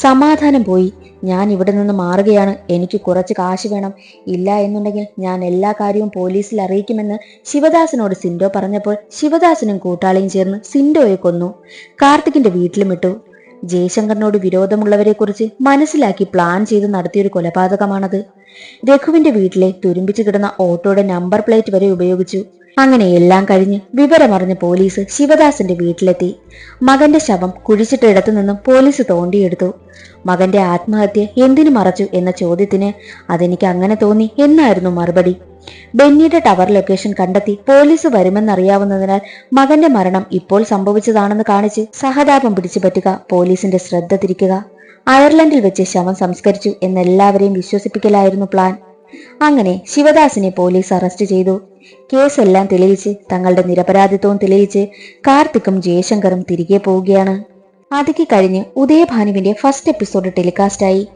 സമാധാനം പോയി. ഞാൻ ഇവിടെ നിന്ന് മാറുകയാണ്. എനിക്ക് കുറച്ച് കാശ് വേണം. ഇല്ല എന്നുണ്ടെങ്കിൽ ഞാൻ എല്ലാ കാര്യവും പോലീസിൽ അറിയിക്കുമെന്ന് ശിവദാസിനോട് സിൻഡോ പറഞ്ഞപ്പോൾ ശിവദാസിനും കൂട്ടാളിയും ചേർന്ന് സിൻഡോയെ കൊന്നു. കാർത്തികിന്റെ വീട്ടിലും ഇട്ടു. ജയശങ്കറിനോട് വിരോധമുള്ളവരെക്കുറിച്ച് മനസ്സിലാക്കി പ്ലാൻ ചെയ്ത് നടത്തിയൊരു കൊലപാതകമാണത്. രഘുവിന്റെ വീട്ടിലെ തുരുമ്പിച്ചു കിടന്ന ഓട്ടോയുടെ നമ്പർ പ്ലേറ്റ് വരെ ഉപയോഗിച്ചു. അങ്ങനെ എല്ലാം കഴിഞ്ഞ് വിവരമറിഞ്ഞ പോലീസ് ശിവദാസിന്റെ വീട്ടിലെത്തി. മകന്റെ ശവം കുഴിച്ചിട്ടിടത്തു നിന്നും പോലീസ് തോണ്ടിയെടുത്തു. മകന്റെ ആത്മഹത്യ എന്തിനു മറച്ചു എന്ന ചോദ്യത്തിന് അതെനിക്ക് അങ്ങനെ തോന്നി എന്നായിരുന്നു മറുപടി. ബെന്നിയുടെ ടവർ ലൊക്കേഷൻ കണ്ടെത്തി പോലീസ് വരുമെന്നറിയാവുന്നതിനാൽ മകന്റെ മരണം ഇപ്പോൾ സംഭവിച്ചതാണെന്ന് കാണിച്ച് സഹതാപം പിടിച്ചു പറ്റുക പോലീസിന്റെ ശ്രദ്ധ തിരിക്കുക. അയർലൻഡിൽ വെച്ച് ശവം സംസ്കരിച്ചു എന്നെല്ലാവരെയും വിശ്വസിപ്പിക്കലായിരുന്നു പ്ലാൻ. അങ്ങനെ ശിവദാസിനെ പോലീസ് അറസ്റ്റ് ചെയ്തു. കേസെല്ലാം തെളിയിച്ച് തങ്ങളുടെ നിരപരാധിത്വം തെളിയിച്ച് കാർത്തിക്കും ജയശങ്കറും തിരികെ പോവുകയാണ്. അതിക്ക് കഴിഞ്ഞ് ഉദയഭാനുവിന്റെ ഫസ്റ്റ് എപ്പിസോഡ് ടെലികാസ്റ്റ് ആയി.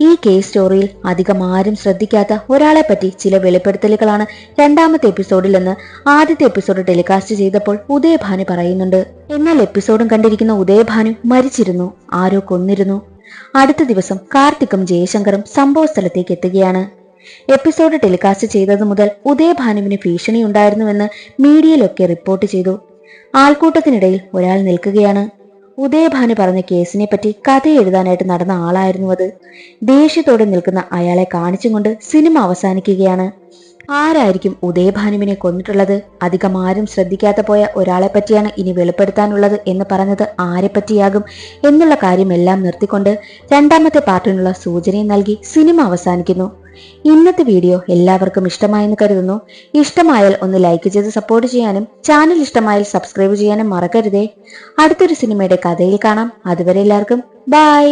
ഈ കേസ് സ്റ്റോറിയിൽ അധികം ആരും ശ്രദ്ധിക്കാത്ത ഒരാളെ പറ്റി ചില വെളിപ്പെടുത്തലുകളാണ് രണ്ടാമത്തെ എപ്പിസോഡിൽ നിന്ന് ആദ്യത്തെ എപ്പിസോഡ് ടെലികാസ്റ്റ് ചെയ്തപ്പോൾ ഉദയഭാനു പറയുന്നുണ്ട്. എന്നാൽ എപ്പിസോഡും കണ്ടിരിക്കുന്ന ഉദയഭാനു മരിച്ചിരുന്നു ആരോ കൊന്നിരുന്നു. അടുത്ത ദിവസം കാർത്തിക്കും ജയശങ്കറും സംഭവ സ്ഥലത്തേക്ക് എത്തുകയാണ്. എപ്പിസോഡ് ടെലികാസ്റ്റ് ചെയ്തതു മുതൽ ഉദയഭാനുവിന് ഭീഷണി ഉണ്ടായിരുന്നുവെന്ന് മീഡിയയിലൊക്കെ റിപ്പോർട്ട് ചെയ്തു. ആൾക്കൂട്ടത്തിനിടയിൽ ഒരാൾ നിൽക്കുകയാണ്. ഉദയഭാനു പറഞ്ഞ കേസിനെ പറ്റി കഥ എഴുതാനായിട്ട് നടന്ന ആളായിരുന്നു അത്. ദേഷ്യത്തോടെ നിൽക്കുന്ന അയാളെ കാണിച്ചുകൊണ്ട് സിനിമ അവസാനിക്കുകയാണ്. ആരായിരിക്കും ഉദയഭാനുവിനെ കൊന്നിട്ടുള്ളത്? അധികം ആരും ശ്രദ്ധിക്കാതെ പോയ ഒരാളെ പറ്റിയാണ് ഇനി വെളിപ്പെടുത്താനുള്ളത് എന്ന് പറഞ്ഞത് ആരെ പറ്റിയാകും എന്നുള്ള കാര്യമെല്ലാം നിർത്തിക്കൊണ്ട് രണ്ടാമത്തെ പാർട്ടിനുള്ള സൂചനയും നൽകി സിനിമ അവസാനിക്കുന്നു. ഇന്നത്തെ വീഡിയോ എല്ലാവർക്കും ഇഷ്ടമായെന്ന് കരുതുന്നു. ഇഷ്ടമായാൽ ഒന്ന് ലൈക്ക് ചെയ്ത് സപ്പോർട്ട് ചെയ്യാനും ചാനൽ ഇഷ്ടമായാൽ സബ്സ്ക്രൈബ് ചെയ്യാനും മറക്കരുതേ. അടുത്തൊരു സിനിമയുടെ കഥയിൽ കാണാം. അതുവരെ എല്ലാവർക്കും ബൈ